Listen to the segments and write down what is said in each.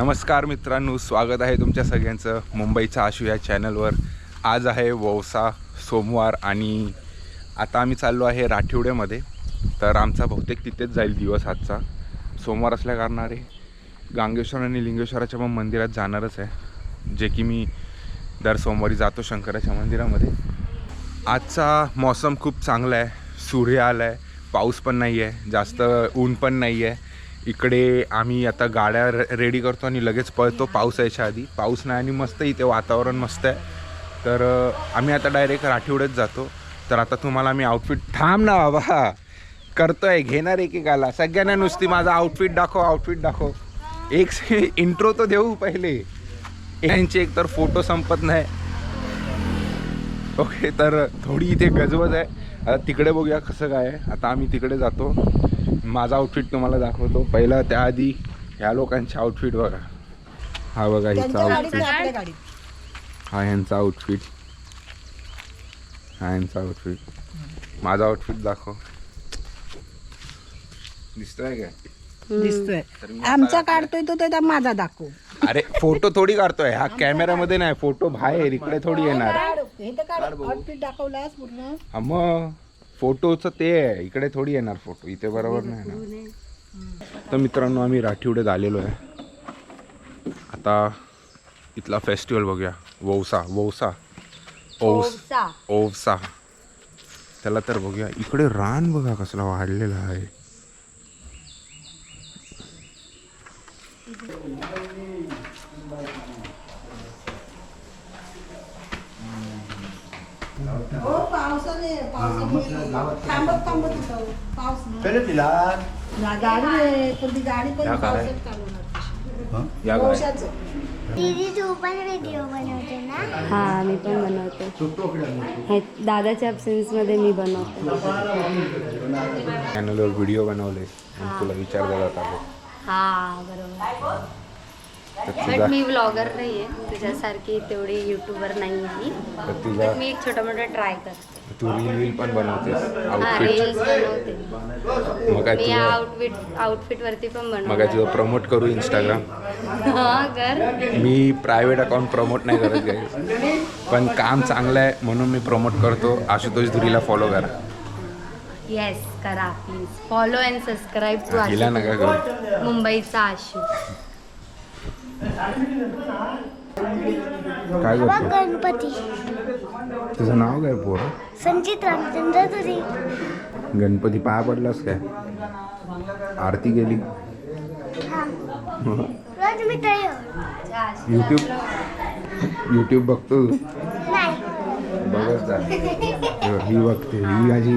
नमस्कार मित्रांनो स्वागत आहे तुमच्या सगळ्यांचं मुंबईचा आशू या चॅनलवर. आज आहे वौसा सोमवार आणि आता आम्ही चाललो आहे राठिवड्यामध्ये. तर आमचा बहुतेक तिथेच जाईल दिवस आजचा. सोमवार असल्या कारणाने गांगेश्वर आणि लिंगेश्वराच्या पण मंदिरात जाणारच आहे. जे की मी दर सोमवारी जातो शंकराच्या मंदिरामध्ये. आजचा मौसम खूप चांगला आहे. सूर्य आला आहे पाऊस पण नाही आहे जास्त ऊन पण नाही आहे इकडे आम्ही आता गाड्या रे रेडी करतो आणि लगेच पळतो पाऊस यायच्या आधी. पाऊस नाही आणि मस्त इथे वातावरण मस्त आहे. तर आम्ही आता डायरेक्ट राठीवडेच जातो. तर आता तुम्हाला मी आउटफिट थांब ना बाबा. करतोय घेणार एकेकाला. सगळ्यांना नुसती माझा आउटफिट दाखव आउटफिट दाखव. एक इंट्रो तर देऊ पहिले. यांचे एक तर फोटो संपत नाही. ओके तर थोडी इथे गजबज आहे. आता तिकडे बघूया कसं काय आहे. आता आम्ही तिकडे जातो. माझा आउटफिट तुम्हाला दाखवतो. पहिला त्याआधी ह्या लोकांचे आउटफिट बघा. हा बघा हिचा आउटफिट हा ह्यांचा आउटफिट हा ह्यांचा आउटफिट माझा आउटफिट दाखव. दिसतोय काय दिसतोय. आमचा काढतोय तो त्या माझा दाखव. अरे फोटो थोडी काढतोय. हा कॅमेरामध्ये नाही फोटो बाहेर इकडे थोडी येणार. हे तर काढ. आउटफिट दाखवलास पूर्ण. हा मग. फोटोचं ते आहे. इकडे थोडी येणार फोटो. इथे बरोबर नाही ना तर मित्रांनो आम्ही राठीवड्यात आलेलो आहे. आता इथला फेस्टिवल बघूया. वौसा वौसा. ओस ओवसा त्याला तर बघूया. इकडे रान बघा कसला वाढलेला आहे. हो पावसाने पावसाने थांबत थांबत होता पाऊस नाही. चलो तिला. ना, गाडी आहे, पण ती गाडी पण या काय? पावसात चालवणार. या काय पावसाचं. दीदी तू पण व्हिडिओ बनवते ना? हा मी पण बनवते. हे दादाच्या ॲब्सेन्समध्ये मी बनवते. चॅनलवर व्हिडिओ बनवले. आणि तुला विचारलं जात आले हा बरोबर. बट मी ब्लॉगर नाही आहे तुझ्यासारखी तेवढी युट्यूबर नाही आहे मी. तर तुझा मी एक छोटं मोठं ट्राय करते. तू रील वील पण बनवतेस हा आउटफिट बनवते. मग काय मी तुझं आउटफिट आउटफिट वरती पण मग काय बनवते तुझं प्रमोट करू इंस्टाग्राम हा कर. मी प्रायव्हेट अकाउंट प्रमोट नाही करत काही पण काम चांगलं आहे म्हणून मी प्रमोट करतो. आशुतोष धुरीला फॉलो करा. येस करा please follow and subscribe to हिला आशू नका करू. मुंबईचा आशू काय करतो गणपती. तुझं नाव काय पोर? संचित रामचंद्र तुझी गणपती पाया पडलास काय? आरती गेली हा. रोज मी तयार यूट्यूब यूट्यूब बघतो तू? नाही. बघत जा. हे बघ, ही बघते. ही माझी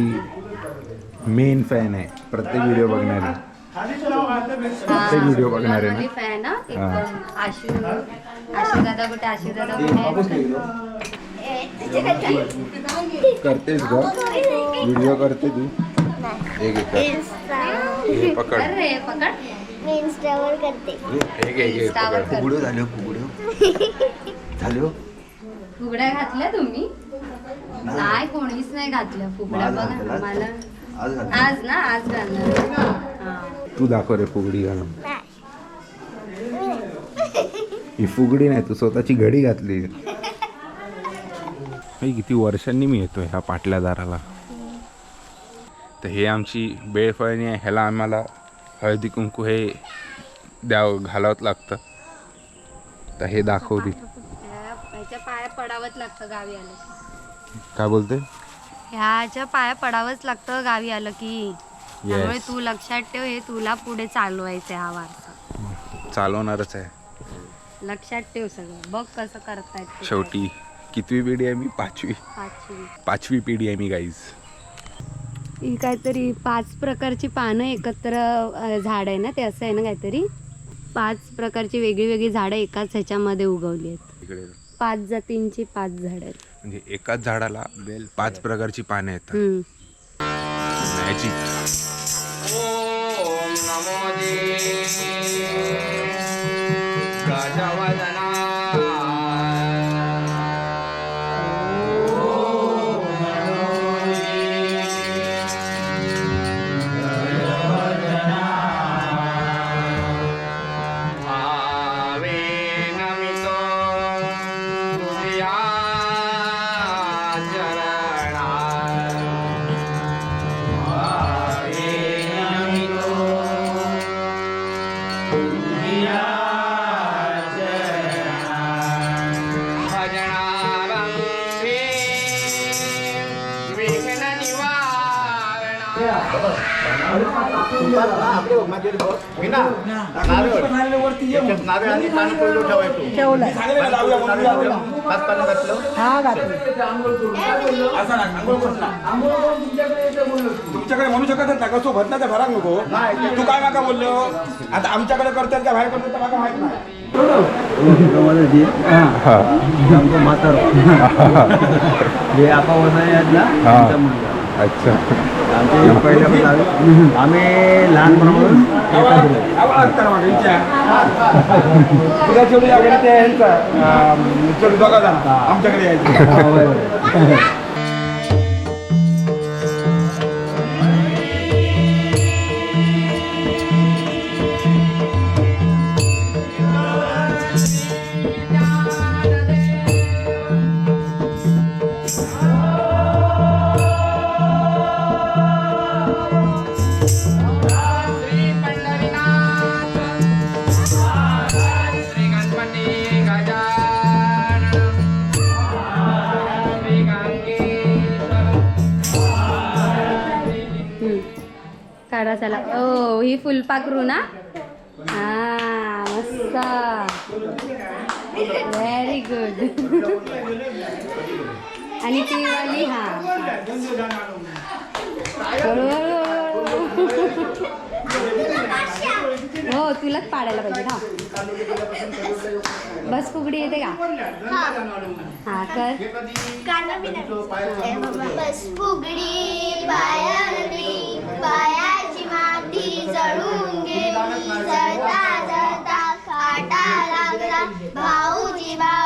मेन फॅन आहे. प्रत्येक व्हिडिओ बघणारी व्हिडिओ बघणार आहे ना? फॅन हा. एकदम आशू आशू दादा कुठे? आशू दादा कुठे? करतेस ग. व्हिडिओ करते तू. एक एक पकड. अरे पकड. मी इन्स्टावर करते. एक एक एक Insta वर पकड. कर. फुगडं झालं फुगडं. झालं? फुगड्या घातल्या तुम्ही? नाही. कोणीच नाही घातल्या. फुगड्या बघा. मला आज ना आज घालणार. तू दाखव रे फुगडी घालून. ही फुगडी नाही तू स्वतःची घडी घातली. किती वर्षांनी मी येतोय ह्या पाटल्या दाराला तर हे आमची बेळफळणी आहे ह्याला आम्हाला हळदी कुंकू हे द्यावं घालावंच लागतं. तर हे दाखवते ह्या- ह्याच्या पाया पडावंच लागतं गावी आलं की. काय बोलते? ह्याच्या पाया पडावंच लागतं गावी आलं की. त्यामुळे तू लक्षात ठेव हे तुला पुढे चालवायचं हा वारसा. चालवणारच आहे. लक्षात ठेव सगळं. बघ कसं करतायत. शेवटी कितवी पिढी आहे मी? पाचवी. पाचवी. पाचवी पिढी आहे मी गाईज ही काहीतरी पाच प्रकारची पानं एकत्र झाड आहे ना ते असं आहे ना काहीतरी? पाच प्रकारची वेगळी वेगळी झाडं एकाच ह्याच्यामध्ये उगवली आहेत. पाच जातींची पाच झाडं आहेत. म्हणजे एकाच झाडाला पाच प्रकारची पानं येतात. गाजावादना हा घातलं तुमच्याकडे म्हणू शकत नाही का सोबत ना त्या भराक नको तू काय माका बोललो आता आमच्याकडे करतात का बाहेर करतात माका माहीत नाही म्हातार हे आपा वसायतला हा. आमचा मुलगा अच्छा आमचे पहिल्यापासून आम्ही- आम्ही लहानपणापासून एकत्र आहे. आवाज करा माका विचार. तुझ्या शेवटी याकडे ते यांचा अं, शेवटी दोघा जण आमच्याकडे यायचे हा, होय, होय. काढा चला ओ ही फुलपाखरू ना? हा मस्त. व्हेरी गुड आणि ती वाली हा. हो तुलाच पाडायला पाहिजे हा. बस फुगडी येते का? हा कर. बस फुगडी पायावरली माती गेली जळता जळता काटा लागला. भाऊजी भाऊ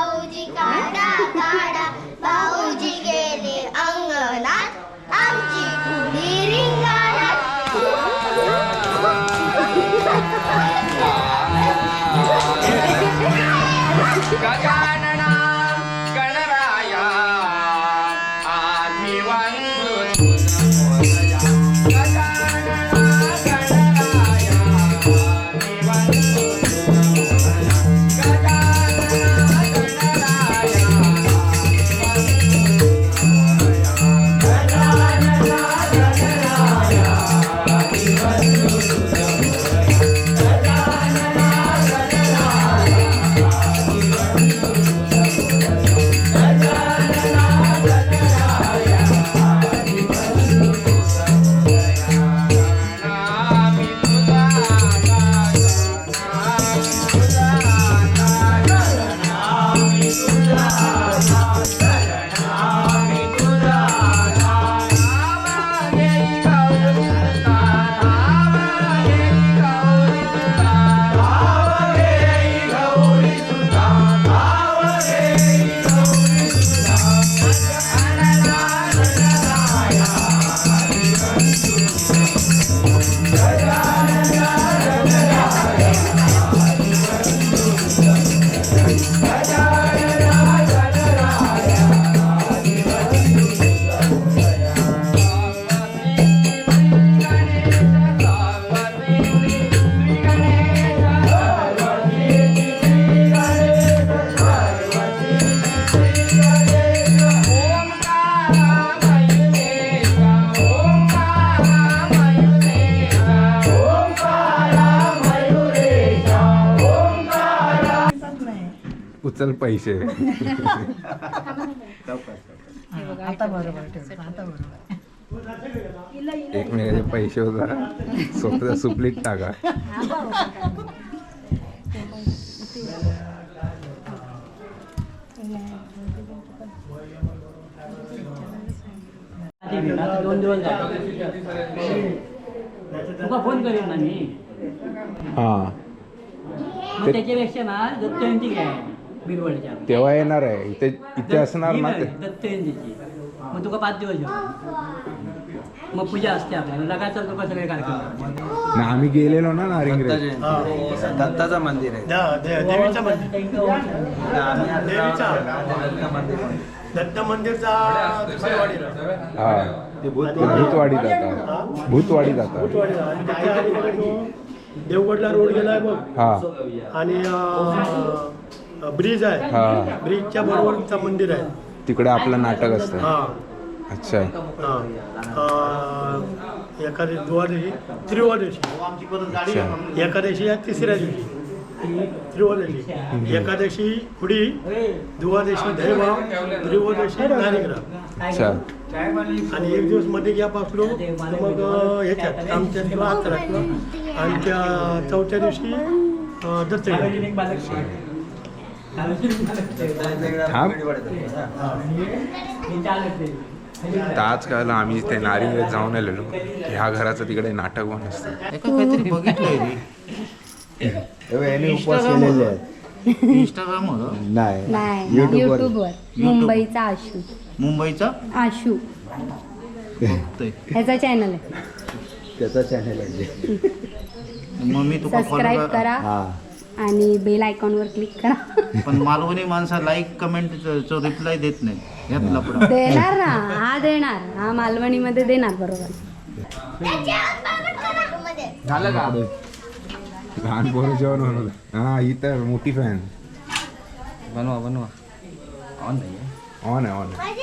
उचल पैसे. आता बरोबर ठेवलं आता बरोबर. एकमेकाचे पैसे होता. स्वतः सुपलीत टाका. आता दोन दिवस झाले तुका फोन करेन ना मी. हा. मग ते- त्याच्यापेक्षा ना दत्तजयंती घ्या. बिरवडच्या तेव्हा येणार आहे. इथे इथे असणार ना ते? दत्तजयंतीची मग तुका पाच दिवस जेवण मग पूजा असते आपल्याला. लगातार तुका सगळे कार्यक्रम ना आम्ही गेलेलो ना नारिंगरे दत्ताचं मंदिर आहे. देवीचं मंदिर. आम्ही आता देवीचा. दत्त मंदिर. आहे. दत्त मंदिरचा हा. ते भूत ते भूतवाडी जातात. भूतवाडी जातात. भूतवाडीला. आणि त्याच्या अलीकडे तो देवगडला रोड गेलाय बघ. हा. आणि ब्रिज आहे. हा. ब्रिजच्या बरोबरचं मंदिर आहे. तिकडे आपलं नाटक असतं. हा. अच्छा. हा. अं, एकादशी द्वादशी त्रिवादशी. एकादशी आहे तिसऱ्या दिवशी. त्रिवादशी. एकादशी पुढी द्वादशी दैवाम त्रिवादशी नारिग्राम अच्छा. आणि एक दिवसमध्ये गॅप असलो तर मग अं, ह्याच्यात आमच्या अकरा आणि त्या चौथ्या दिवशी अं, तर आज कळलं आम्ही ते नारिंगेत जाऊन आलेलो. ह्या घराचं तिकडे नाटक पण असतं. उपवास केलेले आहेत. इंस्टाग्राम नाही. युट्यूबवर मुंबईचा आशू. मुंबईचा? आशू. ह्याचा चॅनल आहे. त्याचा चॅनल आहे. मग मी सबस्क्राईब करा. हा. आणि बेल आयकॉनवर क्लिक करा. पण मालवणी माणसा लाईक कमेंट रिप्लाय देत नाही. लपडा देणार ना. हा देणार. हा मालवणीमध्ये देणार बरोबर. झालं का? लहान पोरं जेवण हा ही तर मोठी फॅन बनवा बनवा. ऑन नाही ऑन आहे ऑन आहे.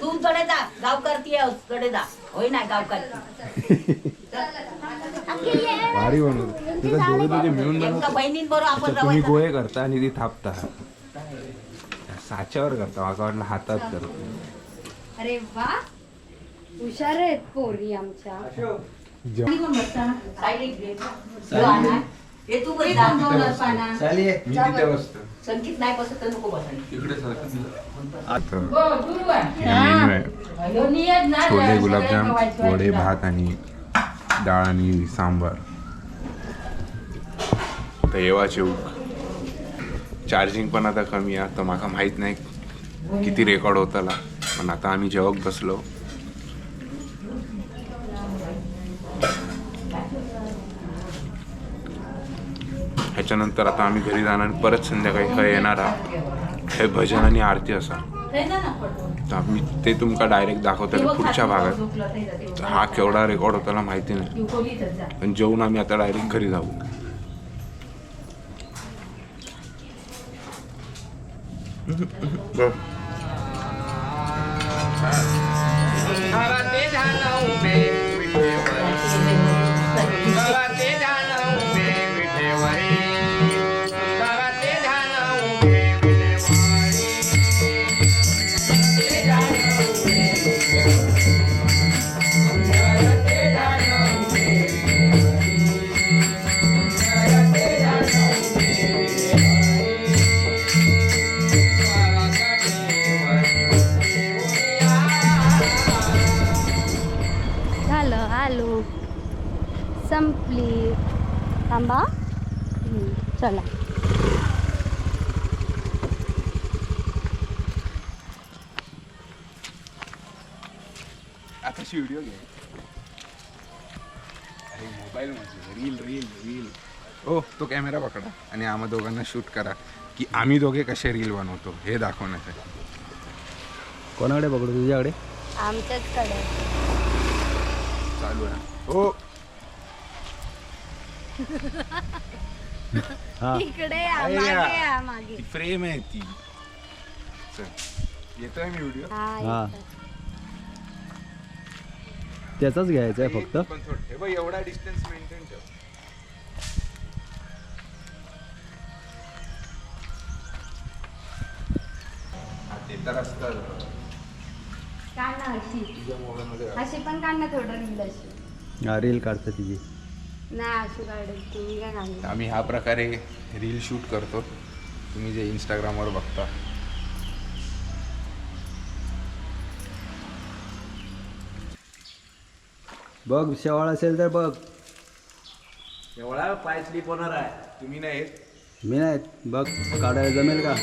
तू कडे जा. गाव करतीये कडे जा. होय ना गाव करती भारी बनवलं. तुझं दोघे तुझे मिळून बनवतो. अच्छा, तुम्ही गोळे करता आणि ती थापता. साच्यावर करता माका वाटलं हातात करतो अरे वा. हुशार आहेत पोरी आमच्या. हे. तू बस जा. चालिये मी तिथे बसतो. संगीत नाही बसत तर नको बसायला. आता मेनू आहे छोले गुलाबजाम वडे भात आणि डाळ आणि सांबार. तर येवा चेऊक चार्जिंग पण आता कमी आहे. तर माका माहीत नाही किती रेकॉर्ड होताला. पण आता आम्ही जेवक बसलो. ह्याच्यानंतर आता आम्ही घरी जाणार. आणि परत संध्याकाळी खय येणार आहोत. हे भजन आणि आरती असा. तर आम्ही ते तुमका डायरेक्ट दाखवतो पुढच्या भागात. हा केवढा रेकॉर्ड होताला माहिती नाही. पण जेवून आम्ही आता डायरेक्ट घरी जाऊ. झालं रील रील रील ओ तो कॅमेरा पकडा आणि आम्हा दोघांना शूट करा की आम्ही दोघे कसे रील बनवतो. हे दाखवण्यासाठी कोणाकडे पकडू? तुझ्याकडे? आमच्याच कडे चालू आहे हो हा. इकडे या, अरे मागे या. या, मागे. ती फ्रेम आहे ती. चल. येतोय मी व्हिडिओ हा हा. त्याचाच घ्यायचा आहे फक्त. पण थोडं हे बघ एवढा डिस्टन्स मेंटेन ठेव. ते तर असतं काढ ना अशी. अशी पण थोडं रील अशी. हा रील काढतं तिची. नाही अशी काढेल. तुम्ही काय काढणार? आम्ही ह्या प्रकारे रील शूट करतो. तुम्ही जे इंस्टाग्रामवर बघता. बघ शेवाळ असेल तर बघ. एवढा पाय स्लिप होणार आहे. तुम्ही नाही येत मी नाही बघ काढायला जमेल का?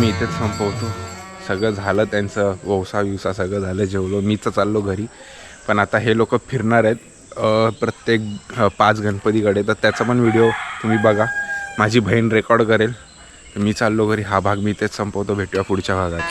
मी इथेच संपवतो. सगळं झालं त्यांचं वौसा विवसा सगळं झालं जेवलो. मीच चाललो घरी. पण आता हे लोक फिरणार आहेत. प्रत्येक पाच गणपतीकडे. तर त्याचा पण व्हिडिओ तुम्ही बघा. माझी बहीण रेकॉर्ड करेल. मी चाललो घरी. हा भाग मी इथेच संपवतो. भेटूया पुढच्या भागात.